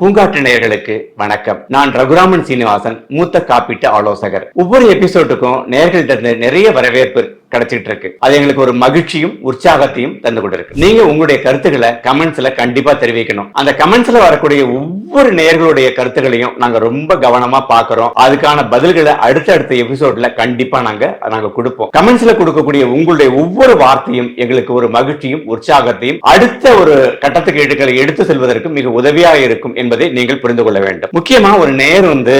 பூங்காற்று நேயர்களுக்கு வணக்கம். நான் ரகுராமன் சீனிவாசன் மூத்த காப்பீட்டு ஆலோசகர். ஒவ்வொரு எபிசோடுக்கும் நேயர்கள்ட்ட நிறைய வரவேற்பு கிடைச்சிட்டு இருக்கு அது எங்களுக்கு ஒரு மகிழ்ச்சியும் உற்சாகத்தையும் தந்து கொண்டிருக்கு நீங்க உங்களுடைய கருத்துக்களை கமெண்ட்ஸ்ல கண்டிப்பா தெரிவிக்கணும். அந்த கமெண்ட்ஸ்ல வரக்கூடிய ஒவ்வொரு ஒவ்வொரு நேயர்களுடைய கருத்துக்களையும் நாங்க ரொம்ப கவனமா பாக்குறோம். அதுக்கான பதில்களை அடுத்தடுத்த எபிசோட்ல கண்டிப்பா நாங்க நாங்க கொடுப்போம். கமெண்ட்ஸ்ல கொடுக்கக்கூடிய உங்களுடைய ஒவ்வொரு வார்த்தையும் எங்களுக்கு ஒரு மகிழ்ச்சியும் உற்சாகத்தையும் அடுத்த ஒரு கட்டத்துக்கு எடுக்களை எடுத்து செல்வதற்கு மிக உதவியாக இருக்கும் என்பதை நீங்கள் புரிந்து கொள்ள வேண்டும். முக்கியமா ஒரு நேர் வந்து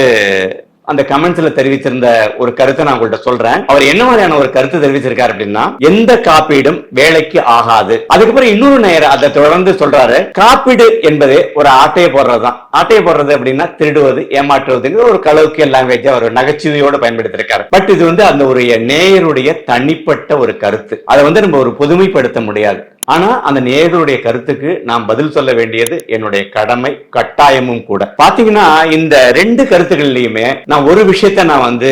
அந்த கமெண்ட்ஸ்ல தெரிவித்திருந்த ஒரு கருத்தை நான் உங்கள்ட்ட சொல்றேன். அவர் என்ன மாதிரியான ஒரு கருத்து தெரிவிச்சிருக்காரு அப்படின்னா எந்த காப்பீடும் வேலைக்கு ஆகாது. அதுக்கப்புறம் இன்னொரு நேரம் அதை தொடர்ந்து சொல்றாரு. காப்பீடு என்பது ஒரு ஆட்டையை போடுறதுதான். ஆட்டையை போடுறது அப்படின்னா திருடுவது ஏமாற்றுவதுங்கிற ஒரு கலவுக்கிய லாங்குவேஜ் அவர் நகைச்சுவையோட பயன்படுத்திருக்காரு. பட் இது வந்து அந்த ஒரு நேயருடைய தனிப்பட்ட ஒரு கருத்து. அதை வந்து நம்ம ஒரு பொதுமைப்படுத்த முடியாது. ஆனால் அந்த நேயர்களுடைய கருத்துக்கு நான் பதில் சொல்ல வேண்டியது என்னுடைய கடமை கட்டாயமும் கூட. பாத்தீங்கன்னா இந்த ரெண்டு கருத்துகள்லையுமே நான் ஒரு விஷயத்த நான் வந்து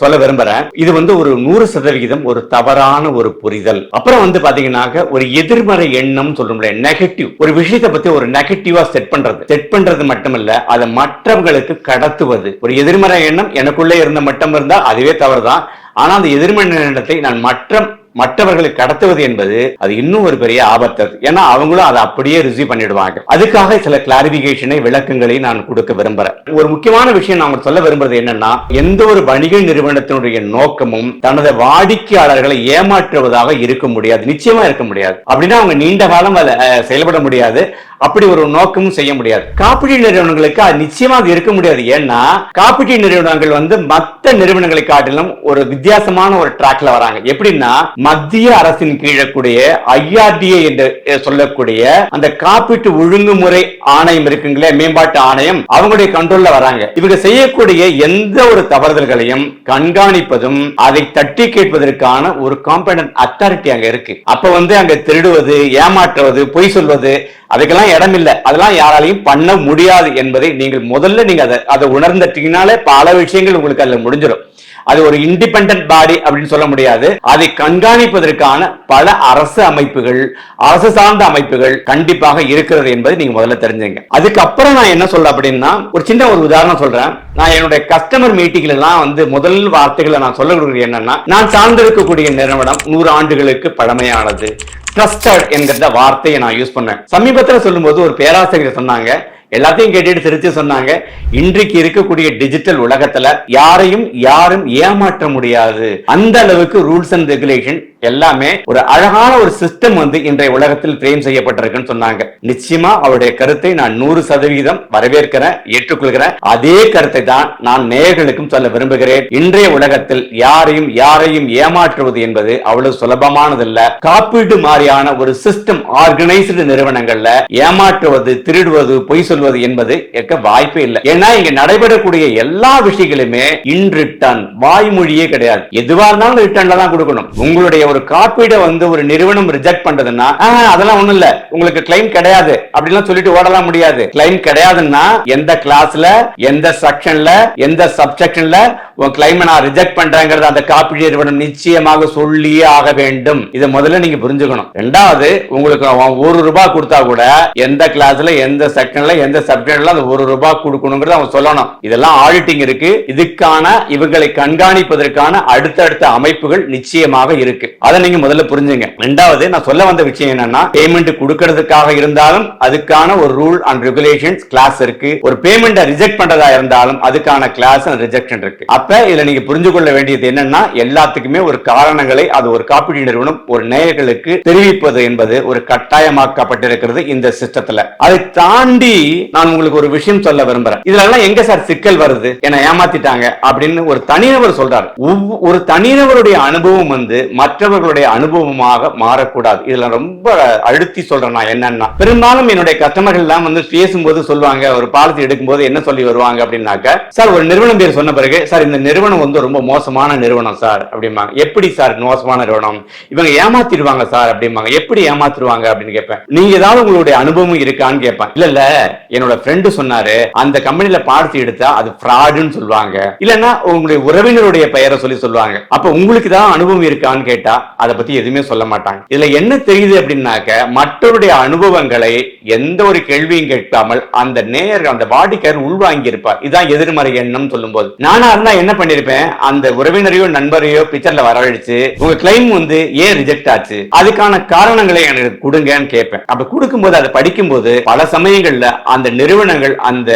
சொல்ல விரும்புறேன். இது வந்து ஒரு நூறு சதவிகிதம் ஒரு தவறான ஒரு புரிதல். அப்புறம் வந்து பாத்தீங்கன்னாக்க ஒரு எதிர்மறை எண்ணம் சொல்றோம்ல நெகட்டிவ் ஒரு விஷயத்தை பத்தி ஒரு நெகட்டிவா செட் பண்றது. செட் பண்றது மட்டுமல்ல அதை மற்றவங்களுக்கு கடத்துவது. ஒரு எதிர்மறை எண்ணம் எனக்குள்ளே இருந்த மட்டும் இருந்தால் அதுவே தவறுதான். ஆனா அந்த எதிர்மறை எண்ணத்தை நான் மற்ற மற்றவர்களை கடத்துவது என்பது அது இன்னும் ஒரு பெரிய ஆபத்து. ஏன்னா அவங்களும் அதை அப்படியே ரிசீவ் பண்ணிடுவாங்க. அதுக்காக சில கிளாரிபிகேஷனை விளக்கங்களை நான் கொடுக்க விரும்புறேன். ஒரு முக்கியமான விஷயம் நான் சொல்ல விரும்புறது என்னன்னா எந்த ஒரு வணிக நிறுவனத்தினுடைய நோக்கமும் தனது வாடிக்கையாளர்களை ஏமாற்றுவதாக இருக்க முடியாது நிச்சயமா இருக்க முடியாது. அப்படின்னா அவங்க நீண்ட காலம் அதை செயல்பட முடியாது. அப்படி ஒரு நோக்கமும் செய்ய முடியாது. காப்பீட்டு நிறுவனங்களுக்கு அது நிச்சயமாக இருக்க முடியாது. ஏன்னா காப்பீட்டு நிறுவனங்கள் வந்து மத்த நிறுவனங்களை காட்டிலும் ஒரு வித்தியாசமான ஒரு டிராக்ல வராங்க. எப்படின்னா மத்திய அரசின் கீழே கூடிய ஐஆர்டிஏ என்று சொல்லக்கூடிய அந்த காப்பீட்டு ஒழுங்குமுறை ஆணையம் இருக்குங்களே மேம்பாட்டு ஆணையம் அவங்களுடைய கண்ட்ரோல்ல வராங்க. இவங்க செய்யக்கூடிய எந்த ஒரு தவறுதல்களையும் கண்காணிப்பதும் அதை தட்டி கேட்பதற்கான ஒரு காம்படன்ட் அத்தாரிட்டி அங்க இருக்கு. அப்ப வந்து அங்க திருடுவது ஏமாற்றுவது பொய் சொல்வது அதுக்கெல்லாம் இடம் இல்ல. அதெல்லாம் யாராலையும் பண்ண முடியாது என்பதை நீங்கள் முதல்ல நீங்க அதை அதை உணர்ந்துட்டீங்கனாலே பல விஷயங்கள் உங்களுக்கு அதுல முடிஞ்சிடும் அது ஒரு இண்டிபெண்டன்ட் பாடி அப்படின்னு சொல்ல முடியாது. அதை கண்காணிப்பதற்கான பல அரசு அமைப்புகள் அரசு சார்ந்த அமைப்புகள் கண்டிப்பாக இருக்கிறது என்பதை நீங்க முதல்ல தெரிஞ்சுங்க. அதுக்கப்புறம் நான் என்ன சொல்ல அப்படின்னா ஒரு சின்ன ஒரு உதாரணம் சொல்றேன். நான் என்னுடைய கஸ்டமர் மீட்டிங்ல எல்லாம் வந்து முதல் வார்த்தைகளை நான் சொல்ல கொடுக்குறது என்னன்னா நான் சார்ந்திருக்கக்கூடிய நிறுவனம் நூறு ஆண்டுகளுக்கு பழமையானது. ட்ரஸ்டட் என்கிற வார்த்தையை நான் யூஸ் பண்ணேன். சமீபத்தில் சொல்லும்போது ஒரு பேராசிரியர் சொன்னாங்க எல்லாத்தையும் கேட்டுட்டு திருத்தி சொன்னாங்க. இன்றைக்கு இருக்கக்கூடிய டிஜிட்டல் உலகத்துல யாரையும் யாரும் ஏமாற்ற முடியாது. அந்த அளவுக்கு ரூல்ஸ் அண்ட் ரெகுலேஷன் எல்லாமே ஒரு அழகான ஒரு சிஸ்டம் வந்து இன்றைய உலகத்தில் பிரேம் செய்யப்பட்டிருக்குன்னு சொன்னாங்க. நிச்சயமா அவருடைய கருத்தை நான் நூறு சதவீதம் வரவேற்கிறேன் ஏற்றுக்கொள்கிறேன். அதே கருத்தை தான் நான் நேயர்களுக்கும் சொல்ல விரும்புகிறேன். இன்றைய உலகத்தில் யாரையும் யாரையும் ஏமாற்றுவது என்பது அவ்வளவு சுலபமானதல்ல. காப்பீடு மாதிரியான ஒரு சிஸ்டம் ஆர்கனைஸ்டு நிறுவனங்கள்ல ஏமாற்றுவது திருடுவது பொய் சொல்வது என்பது இருக்க வாய்ப்பே இல்லை. ஏன்னா இங்க நடைபெறக்கூடிய எல்லா விஷயங்களுமே இன் ரிட்டர்ன் வாய்மொழியே கிடையாது. எதுவா இருந்தாலும் ரிட்டர்ன்ல தான் கொடுக்கணும். உங்களுடைய ஒரு காப்பீடை வந்து ஒரு நிறுவனம் ரிஜெக்ட் பண்றதுன்னா அதெல்லாம் ஒண்ணும் இல்ல. உங்களுக்கு கிளைம் கிடையாது. அப்படிலாம் சொல்லிட்டு ஓடலாம் முடியாது. கிளைம் கிடையாதுன்னா எந்த கிளாஸ்ல எந்த செக்ஷன்ல எந்த சப்செக்ஷன்ல உன் கிளைமை நான் ரிஜெக்ட் பண்றேங்கிறது அந்த காப்பீடு நிறுவனம் நிச்சயமாக சொல்லியே ஆக வேண்டும். இதை முதல்ல நீங்க புரிஞ்சுக்கணும். ரெண்டாவது உங்களுக்கு ஒரு ரூபாய் கொடுத்தா கூட எந்த கிளாஸ்ல எந்த செக்ஷன்ல எந்த சப்ஜெக்ட்ல அந்த ஒரு ரூபாய் கொடுக்கணுங்கிறத அவன் சொல்லணும். இதெல்லாம் ஆடிட்டிங் இருக்கு. இதுக்கான இவங்களை கண்காணிப்பதற்கான அடுத்தடுத்த அமைப்புகள் நிச்சயமாக இருக்கு. அதை நீங்க முதல்ல புரிஞ்சுங்க. ரெண்டாவது நான் சொல்ல வந்த விஷயம் என்னன்னா பேமெண்ட் கொடுக்கறதுக்காக இருந்தாலும் அதுக்கான ஒரு ரூல் அண்ட் ரெகுலேஷன்ஸ் கிளாஸ் இருக்கு. ஒரு பேமெண்ட்டை ரிஜெக்ட் பண்றதா இருந்தாலும் அதுக்கான கிளாஸ் அண்ட் ரிஜெக்ஷன் இருக்கு. அப்ப இதுல நீங்க புரிஞ்சு கொள்ள வேண்டியது என்னன்னா எல்லாத்துக்குமே ஒரு காரணங்களை அது ஒரு காப்பீடு நிறுவனம் ஒரு நேயர்களுக்கு தெரிவிப்பது என்பது ஒரு கட்டாயமாக்கப்பட்டிருக்கிறது இந்த சிஸ்டத்துல அதை தாண்டி நான் உங்களுக்கு ஒரு விஷயம் சொல்ல விரும்புறேன். இதுல எல்லாம் எங்க சார் சிக்கல் வருது? என்ன ஏமாத்திட்டாங்க அப்படின்னு ஒரு தனிநபர் சொல்றாரு. ஒரு தனிநபருடைய அனுபவம் வந்து மற்றவர்களுடைய அனுபவமாக மாறக்கூடாது. இதுல ரொம்ப அழுத்தி சொல்றேன் நான் என்னன்னா பெரும்பாலும் என்னுடைய கஸ்டமர்கள் எல்லாம் வந்து பேசும்போது சொல்லுவாங்க ஒரு பாலிசி எடுக்கும்போது என்ன சொல்லி வருவாங்க அப்படின்னாக்க சார் ஒரு நிறுவனம் பேர் சொன்ன பிறகு சார் இந்த நிறுவனம் வந்து ரொம்ப மோசமான நிறுவனம் சார் அப்படிம்பாங்க. எப்படி சார் மோசமான நிறுவனம்? இவங்க ஏமாத்திடுவாங்க சார் அப்படிம்பாங்க. எப்படி ஏமாத்திடுவாங்க? அப்படின்னு கேட்பேன். நீங்க ஏதாவது உங்களுடைய அனுபவம் இருக்கான்னு கேட்பேன். இல்ல இல்ல என்னோட ஃப்ரெண்டு சொன்னாரு அந்த கம்பெனில பார்த்து எடுத்தா அது ஃப்ராடுன்னு சொல்லுவாங்க. இல்லைன்னா உங்களுடைய உறவினருடைய பெயரை சொல்லி சொல்லுவாங்க. அப்ப உங்களுக்கு தான் அனுபவம் இருக்கான்னு கேட்டா அதை பத்தி எதுவுமே சொல்ல மாட்டாங்க. இதுல என்ன தெரியுது அப்படின்னாக்க மற்றவருடைய அனுபவங்களை எந்த ஒரு கேள்வியும் கேட்காமல் அந்த நேர் அந்த வாடிக்கையர் உள்வாங்கி இருப்பார் இதான் எதிர்மறை எண்ணம் சொல்லும்போது. நானா இருந்தா என்ன பண்ணிருப்பேன் அந்த உறவினரையோ நண்பரையோ பிக்சர்ல வரவழைச்சு உங்க கிளைம் வந்து ஏன் ரிஜெக்ட் ஆச்சு? அதுக்கான காரணங்களை எனக்கு கொடுங்கன்னு கேட்பேன். அப்ப கொடுக்கும்போது அதை படிக்கும்போது பல சமயங்கள்ல அந்த அந்த நிறுவனங்கள் அந்த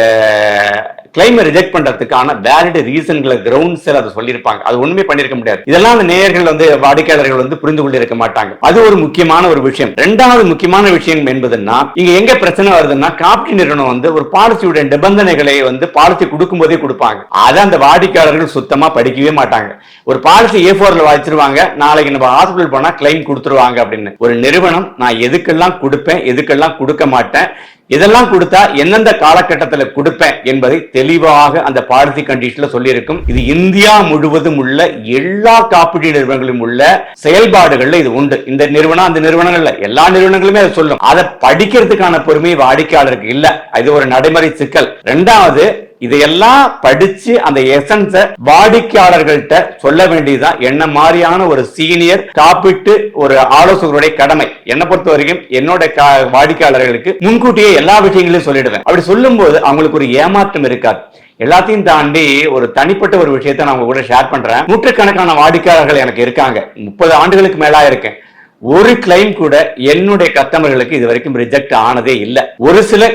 கிளைமை ரிஜெக்ட் பண்றதுக்கான வேலிட் ரீசன்களை கிரவுண்ட்ஸ் அதை சொல்லியிருப்பாங்க. அது ஒண்ணுமே பண்ணிருக்க முடியாது. இதெல்லாம் அந்த நேயர்கள் வந்து வாடிக்கையாளர்கள் வந்து புரிந்து கொண்டிருக்க மாட்டாங்க. அது ஒரு முக்கியமான ஒரு விஷயம். ரெண்டாவது முக்கியமான விஷயம் என்பதுன்னா இங்க எங்க பிரச்சனை வருதுன்னா காப்பீடு நிறுவனம் வந்து ஒரு பாலிசியுடைய நிபந்தனைகளை வந்து பாலிசி கொடுக்கும் போதே கொடுப்பாங்க. அதை அந்த வாடிக்கையாளர்கள் சுத்தமா படிக்கவே மாட்டாங்க. ஒரு பாலிசி ஏ போர்ல வச்சிருவாங்க. நாளைக்கு நம்ம ஹாஸ்பிட்டல் போனா கிளைம் கொடுத்துருவாங்க அப்படின்னு. ஒரு நிறுவனம் நான் எதுக்கெல்லாம் கொடுப்பேன் எதுக்கெல்லாம் கொடுக்க மாட்டேன் இதெல்லாம் கொடுத்தா எந்தெந்த காலகட்டத்தில் கொடுப்பேன் என்பதை தெளிவாக அந்த பாலிசி கண்டிஷன்ல சொல்லியிருக்கும். இது இந்தியா முழுவதும் உள்ள எல்லா காப்பீடு நிறுவனங்களும் உள்ள செயல்பாடுகள்ல இது உண்டு. இந்த நிறுவனம் அந்த நிறுவனங்கள்ல எல்லா நிறுவனங்களுமே அதை சொல்லும். அதை படிக்கிறதுக்கான பொறுமை வாடிக்கையாளருக்கு இல்ல. இது ஒரு நடைமுறை சிக்கல். ரெண்டாவது இதையெல்லாம் படிச்சு அந்த எசன்ஸ வாடிக்கையாளர்கள்ட்ட சொல்ல வேண்டியதுதான். என்ன மாதிரியான ஒரு சீனியர் காப்பீட்டு ஒரு ஆலோசகருடைய கடமை. என்னை பொறுத்த வரைக்கும் என்னோட கா- வாடிக்கையாளர்களுக்கு முன்கூட்டியே எல்லா விஷயங்களையும் சொல்லிடுவேன். அப்படி சொல்லும்போது அவங்களுக்கு ஒரு ஏமாற்றம் இருக்காது. எல்லாத்தையும் தாண்டி ஒரு தனிப்பட்ட ஒரு விஷயத்தை நான் உங்க கூட ஷேர் பண்றேன். நூற்றுக்கணக்கான வாடிக்கையாளர்கள் எனக்கு இருக்காங்க. முப்பது ஆண்டுகளுக்கு மேலா இருக்கேன். ஒரு கிளைம் கூட என்னுடைய கஸ்டமர்களுக்கு இது வரைக்கும் ரிஜெக்ட் ஆனதே இல்லை. ஒரு சில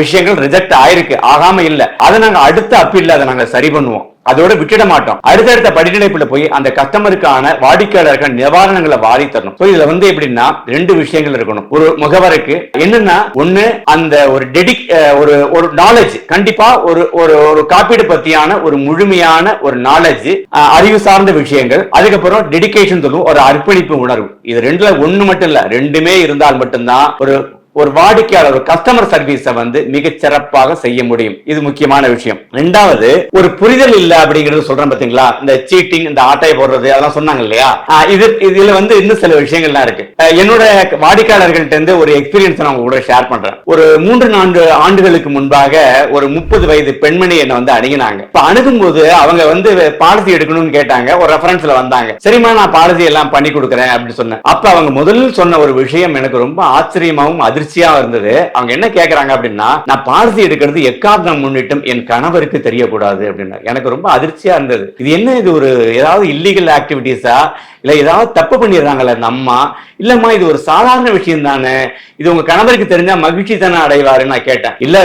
விஷயங்கள் ரிஜெக்ட் ஆயிருக்கு. ஆகாம இல்ல. அதை நாங்க அடுத்த அப்பீல்ல அதை நாங்க சரி பண்ணுவோம். அதோட விட்டுட மாட்டோம். அடுத்தடுத்த படிநிலைப்புல போய் அந்த கஸ்டமருக்கான வாடிக்கையாளர்கள் நிவாரணங்களை வாரி தரணும். ஸோ இதுல வந்து எப்படின்னா ரெண்டு விஷயங்கள் இருக்கணும். ஒரு முகவருக்கு என்னன்னா ஒண்ணு அந்த ஒரு டெடிக் ஒரு ஒரு நாலேஜ் கண்டிப்பா ஒரு ஒரு ஒரு காப்பீடு பத்தியான ஒரு முழுமையான ஒரு நாலேஜ் அறிவு சார்ந்த விஷயங்கள் அதுக்கப்புறம் டெடிகேஷன் சொல்லுவோம் ஒரு அர்ப்பணிப்பு உணர்வு. இது ரெண்டுல ஒண்ணு மட்டும் இல்ல ரெண்டுமே இருந்தால் மட்டும்தான் ஒரு ஒரு வாடிக்கையாளர் ஒரு கஸ்டமர் சர்வீஸை வந்து மிகச் சிறப்பாக செய்ய முடியும். இது முக்கியமான விஷயம். ரெண்டாவது ஒரு புரிதல் இல்ல அப்படிங்கிறது சொல்றேன் பாத்தீங்களா? இந்த சீட்டிங் இந்த ஆட்டை போடுறது அதெல்லாம் சொன்னாங்க இல்லையா? இது இதுல வந்து இன்னும் சில விஷயங்கள்லாம் இருக்கு. என்னோட வாடிக்கையாளர்கள்ட்ட இருந்து ஒரு எக்ஸ்பீரியன்ஸ் நான் உங்க கூட ஷேர் பண்றேன். ஒரு மூன்று நான்கு ஆண்டுகளுக்கு முன்பாக ஒரு முப்பது வயது பெண்மணி என்னை வந்து அணுகினாங்க. இப்ப அணுகும் போது அவங்க வந்து பாலிசி எடுக்கணும்னு கேட்டாங்க. ஒரு ரெஃபரன்ஸ்ல வந்தாங்க. சரிம்மா நான் பாலிசி எல்லாம் பண்ணி கொடுக்குறேன் அப்படின்னு சொன்னேன். அப்ப அவங்க முதலில் சொன்ன ஒரு விஷயம் எனக்கு ரொம்ப ஆச்சரியமாவும் அதிர்ச்சியா இருந்தது. அவங்க என்ன கேக்குறாங்க அப்படின்னா நான் பாலிசி எடுக்கிறது எக்காரணம் முன்னிட்டும் என் கணவருக்கு தெரியக்கூடாது அப்படின்னா. எனக்கு ரொம்ப அதிர்ச்சியா இருந்தது. இது என்ன இது ஒரு ஏதாவது இல்லீகல் ஆக்டிவிட்டிஸா இல்ல ஏதாவது தப்பு பண்ணிடுறாங்களே நம்ம இல்லைம்மா இல்லம்மா இது ஒரு சாதாரண விஷயம் தானே. இது உங்க கணவருக்கு தெரிஞ்சா மகிழ்ச்சி தானே அடைவாருன்னு நான் கேட்டேன். இல்ல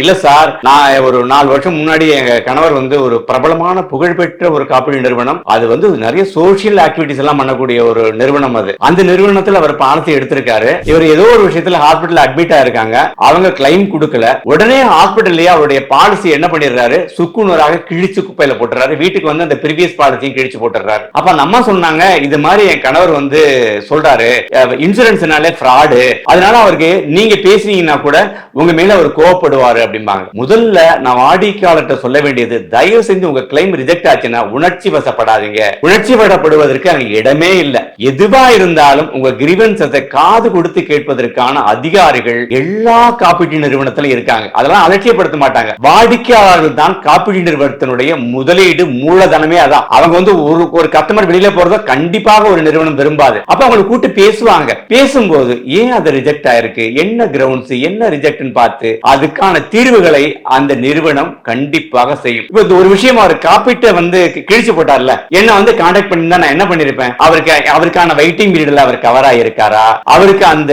இல்ல சார் நான் ஒரு நாலு வருஷம் முன்னாடி எங்க கணவர் வந்து ஒரு பிரபலமான புகழ்பெற்ற ஒரு காப்பீடு நிறுவனம். அது வந்து நிறைய சோஷியல் ஆக்டிவிட்டிஸ் எல்லாம் பண்ணக்கூடிய ஒரு நிறுவனம் அது. அந்த நிறுவனத்துல அவர் பாலத்தை எடுத்திருக்காரு. இவர் ஏதோ ஒரு விஷயத்துல ஹாஸ்பிட்டல் அட்மிட் ஆயிருக்காங்க. அவங்க கிளைம் கொடுக்கல. உடனே ஹாஸ்பிட்டல்லயே அவருடைய பாலிசி என்ன பண்ணிடுறாரு? சுக்குநூறாக கிழிச்சு குப்பையில போட்டுறாரு வீட்டுக்கு வந்து அந்த ப்ரீவியஸ் பாலிசியும் கிழிச்சு போட்டுறாரு அப்ப அந்த அம்மா சொன்னாங்க இது மாதிரி என் கணவர் வந்து சொல்றாரு இன்சூரன்ஸ்னாலே ஃப்ராடு அதனால அவருக்கு நீங்க பேசுனீங்கன்னா கூட உங்க மேல அவர் கோவப்படுவாரு அப்படிம்பாங்க. முதல்ல நான் வாடிக்கையாளர்கிட்ட சொல்ல வேண்டியது தயவு செஞ்சு உங்க கிளைம் ரிஜெக்ட் ஆச்சுன்னா உணர்ச்சி வசப்படாதீங்க. உணர்ச்சி வசப்படுவதற்கு அங்க இடமே இல்லை. எதுவா இருந்தாலும் உங்க கிரிவன்சத்தை காது கொடுத்து கேட்பதற்கான அதிகாரிகள் எல்லா காப்பீட்டு நிறுவனத்திலும் இருக்காங்க. அதெல்லாம் அலட்சியப்படுத்த மாட்டாங்க. வாடிக்கையாளர்கள் தான் காப்பீட்டு நிறுவனத்தினுடைய முதலீடு மூலதனமே அதான். அவங்க வந்து ஒரு ஒரு கஸ்டமர் வெளியில போறத கண்டிப்பாக ஒரு நிறுவனம் விரும்பாது. அப்ப அவங்களை கூட்டு பேசுவாங்க. பேசும்போது ஏன் அது ரிஜெக்ட் ஆயிருக்கு? என்ன கிரவுண்ட்ஸ் என்ன ரிஜெக்ட்னு பார்த்து அதுக்கான தீர்வுகளை அந்த நிறுவனம் கண்டிப்பாக செய்யும். இப்ப ஒரு விஷயம் அவர் காப்பீட்டை வந்து கிழிச்சு போட்டார்ல. என்ன வந்து கான்டாக்ட் பண்ணி நான் என்ன பண்ணிருப்பேன் அவருக்கு அவருக்கான வெயிட்டிங் பீரியட்ல அவர் கவர் ஆயிருக்காரா? அவருக்கு அந்த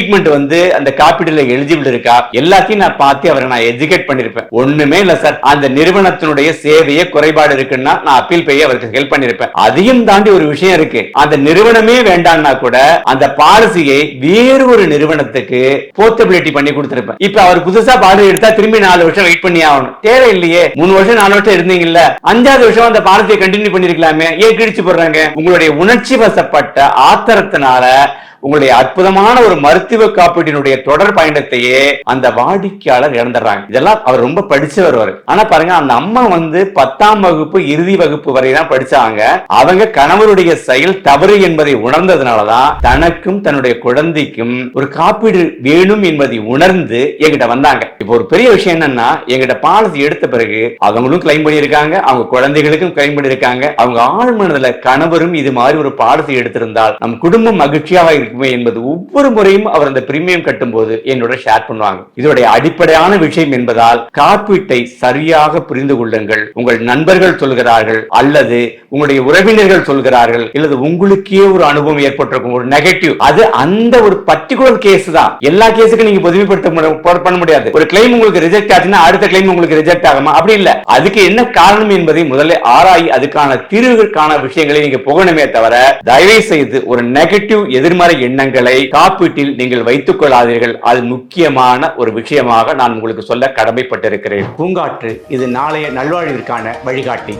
ட்ரீட்மெண்ட் வந்து அந்த காப்பீடுல எலிஜிபிள் இருக்கா? எல்லாத்தையும் நான் பார்த்து அவரை நான் எஜுகேட் பண்ணிருப்பேன். ஒண்ணுமே இல்ல சார். அந்த நிறுவனத்தினுடைய சேவையே குறைபாடு இருக்குன்னா நான் அப்பீல் போய் அவருக்கு ஹெல்ப் பண்ணிருப்பேன். அதையும் தாண்டி ஒரு விஷயம் இருக்கு. அந்த நிறுவனமே வேண்டாம்னா கூட அந்த பாலிசியை வேறு ஒரு நிறுவனத்துக்கு போர்ட்டபிலிட்டி பண்ணி கொடுத்திருப்பேன். இப்ப அவர் புதுசா பாலிசி எடுத்தா திரும்பி நாலு வருஷம் வெயிட் பண்ணி ஆகணும். தேவை இல்லையே மூணு வருஷம் நாலு வருஷம் இருந்தீங்கல்ல. அஞ்சாவது வருஷம் அந்த பாலிசியை கண்டினியூ பண்ணிருக்கலாமே. ஏன் கிழிச்சு போடுறாங்க? உங்களுடைய உணர்ச்சி வசப்பட்ட ஆத்திரத்தினால உங்களுடைய அற்புதமான ஒரு மருத்துவ காப்பீட்டினுடைய தொடர் பயணத்தையே அந்த வாடிக்கையாளர் இழந்துடுறாங்க. இதெல்லாம் அவர் ரொம்ப படிச்சவர் அவர். ஆனா பாருங்க அந்த அம்மா வந்து பத்தாம் வகுப்பு இறுதி வகுப்பு வரை தான் படிச்சாங்க. அவங்க கணவருடைய செயல் தவறு என்பதை உணர்ந்ததுனாலதான் தனக்கும் தன்னுடைய குழந்தைக்கும் ஒரு காப்பீடு வேணும் என்பதை உணர்ந்து என்கிட்ட வந்தாங்க. இப்போ ஒரு பெரிய விஷயம் என்னன்னா எங்கிட்ட பாலிசி எடுத்த பிறகு அவங்களும் கிளைம் பண்ணியிருக்காங்க அவங்க குழந்தைகளுக்கும் கிளைம் பண்ணியிருக்காங்க. அவங்க ஆழ்மனதுல கணவரும் இது மாதிரி ஒரு பாலிசி எடுத்திருந்தால் நம் குடும்பம் மகிழ்ச்சியாக இருக்கும் என்பது ஒவ்வொரு முறையும் அவர் அந்த பிரீமியம் கட்டும் போது என்னோட ஷேர் பண்ணுவாங்க. இதோடைய அடிப்படையான விஷயம் என்பதால் காப்பீட்டை சரியாக புரிந்து கொள்ளுங்கள். உங்கள் நண்பர்கள் சொல்கிறார்கள் அல்லது உங்களுடைய உறவினர்கள் சொல்கிறார்கள் அல்லது உங்களுக்கே ஒரு அனுபவம் ஏற்பட்டிருக்கும் ஒரு நெகட்டிவ் அது அந்த ஒரு பர்டிகுலர் கேஸ் தான். எல்லா கேஸுக்கும் நீங்க பொதுமைப்படுத்த பண்ண முடியாது. ஒரு கிளைம் உங்களுக்கு ரிஜெக்ட் ஆச்சுன்னா அடுத்த கிளைம் உங்களுக்கு ரிஜெக்ட் ஆகுமா? அப்படி இல்ல. அதுக்கு என்ன காரணம் என்பதை முதல்ல ஆராய் அதுக்கான தீர்வுகளுக்கான விஷயங்களை நீங்க புகணுமே தவிர தயவு செய்து ஒரு நெகட்டிவ் எதிர்மறை எண்ணங்களை காப்பீட்டில் நீங்கள் வைத்துக் கொள்ளாதீர்கள் அது முக்கியமான ஒரு விஷயமாக நான் உங்களுக்கு சொல்ல கடமைப்பட்டிருக்கிறேன். பூங்காற்று இது நாளைய நல்வாழ்விற்கான வழிகாட்டி.